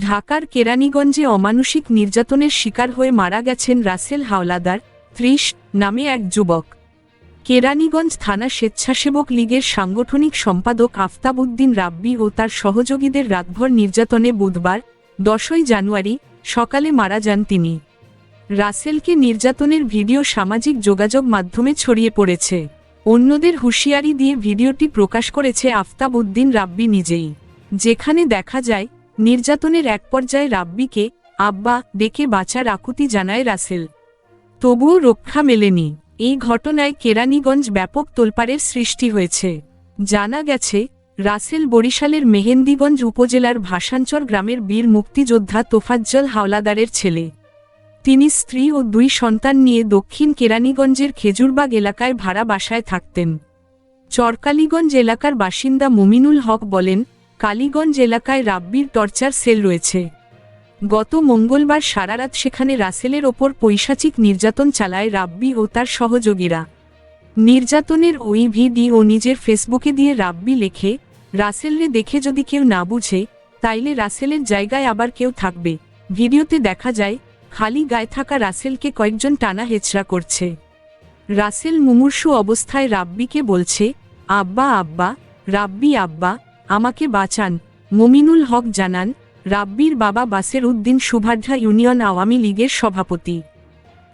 ঢাকার কেরানীগঞ্জে অমানুষিক নির্যাতনের শিকার হয়ে মারা গেছেন রাসেল হাওলাদার, ত্রিশ, নামে এক যুবক। কেরানীগঞ্জ থানা স্বেচ্ছাসেবক লীগের সাংগঠনিক সম্পাদক আফতাব উদ্দিন রাব্বি ও তার সহযোগীদের রাতভর নির্যাতনে বুধবার, দশই জানুয়ারি, সকালে মারা যান তিনি। রাসেলকে নির্যাতনের ভিডিও সামাজিক যোগাযোগ মাধ্যমে ছড়িয়ে পড়েছে। অন্যদের হুঁশিয়ারি দিয়ে ভিডিওটি প্রকাশ করেছে আফতাব উদ্দিন রাব্বি নিজেই। যেখানে দেখা যায় নির্যাতনের এক পর্যায়ে রাব্বিকে, আব্বা, ডেকে বাঁচার আকুতি জানায় রাসেল। তবুও রক্ষা মেলেনি। এই ঘটনায় কেরানীগঞ্জ ব্যাপক তোলপাড়ের সৃষ্টি হয়েছে। জানা গেছে, রাসেল বরিশালের মেহেন্দিগঞ্জ উপজেলার ভাষাঞ্চর গ্রামের বীর মুক্তিযোদ্ধা তোফাজ্জল হাওলাদারের ছেলে। তিনি স্ত্রী ও দুই সন্তান নিয়ে দক্ষিণ কেরানীগঞ্জের খেজুরবাগ এলাকায় ভাড়া বাসায় থাকতেন। চরকালীগঞ্জ এলাকার বাসিন্দা মুমিনুল হক বলেন কালীগঞ্জ এলাকায় রাব্বির টর্চার সেল রয়েছে। গত মঙ্গলবার সারারাত সেখানে রাসেলের ওপর পৈশাচিক নির্যাতন চালায় রাব্বি ও তার সহযোগীরা। নির্যাতনের ওই ভিডিও নিজের ফেসবুকে দিয়ে রাব্বি লেখে, রাসেলরে দেখে যদি কেউ না বুঝে, তাইলে রাসেলের জায়গায় আবার কেউ থাকবে। ভিডিওতে দেখা যায়, খালি গায়ে থাকা রাসেলকে কয়েকজন টানা হেচড়া করছে। রাসেল মুমূর্ষু অবস্থায় রাব্বিকে বলছে, আব্বা আব্বা, রাব্বি, আব্বা আমাকে বাঁচান। মমিনুল হক জানান, রাব্বির বাবা বাসের উদ্দিন সুভাঢা ইউনিয়ন আওয়ামী লীগের সভাপতি।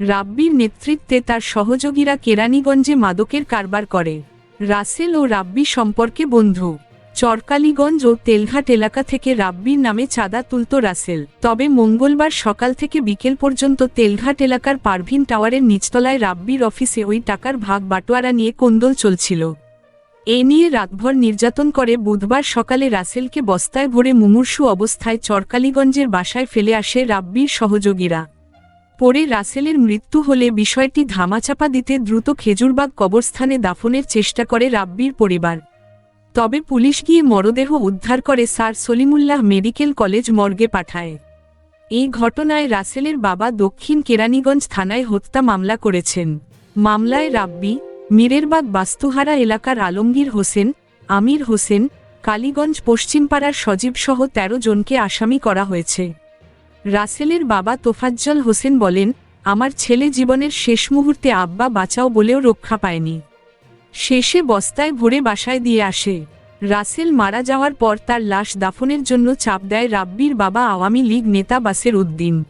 রাব্বির নেতৃত্বে তার সহযোগীরা কেরানীগঞ্জে মাদকের কারবার করে। রাসেল ও রাব্বি সম্পর্কে বন্ধু। চরকালীগঞ্জ ও তেলঘাট এলাকা থেকে রাব্বির নামে চাঁদা তুলত রাসেল। তবে মঙ্গলবার সকাল থেকে বিকেল পর্যন্ত তেলঘাট এলাকার পারভিন টাওয়ারের নিচতলায় রাব্বির অফিসে ওই টাকার ভাগ বাটোয়ারা নিয়ে কোন্দল চলছিল। এ নিয়ে রাতভর নির্যাতন করে বুধবার সকালে রাসেলকে বস্তায় ভরে মুমূর্ষু অবস্থায় চরকালীগঞ্জের বাসায় ফেলে আসে রাব্বির সহযোগীরা। পরে রাসেলের মৃত্যু হলে বিষয়টি ধামাচাপা দিতে দ্রুত খেজুরবাগ কবরস্থানে দাফনের চেষ্টা করে রাব্বির পরিবার। তবে পুলিশ গিয়ে মরদেহ উদ্ধার করে স্যার সলিমুল্লাহ মেডিকেল কলেজ মর্গে পাঠায়। এই ঘটনায় রাসেলের বাবা দক্ষিণ কেরানীগঞ্জ থানায় হত্যা মামলা করেছেন। মামলায় রাব্বি মিরেরবাগ বাস্তুহারা এলাকার আলমগীর হোসেন, আমির হোসেন, কালীগঞ্জ পশ্চিমপাড়ার সজীবসহ ১৩ জনকে আসামি করা হয়েছে। রাসেলের বাবা তোফাজ্জল হোসেন বলেন, আমার ছেলে জীবনের শেষ মুহূর্তে আব্বা বাঁচাও বলেও রক্ষা পায়নি। শেষে বস্তায় ভরে বাসায় দিয়ে আসে। রাসেল মারা যাওয়ার পর তার লাশ দাফনের জন্য চাপ দেয় রাব্বির বাবা আওয়ামী লীগ নেতা বাসের উদ্দিন।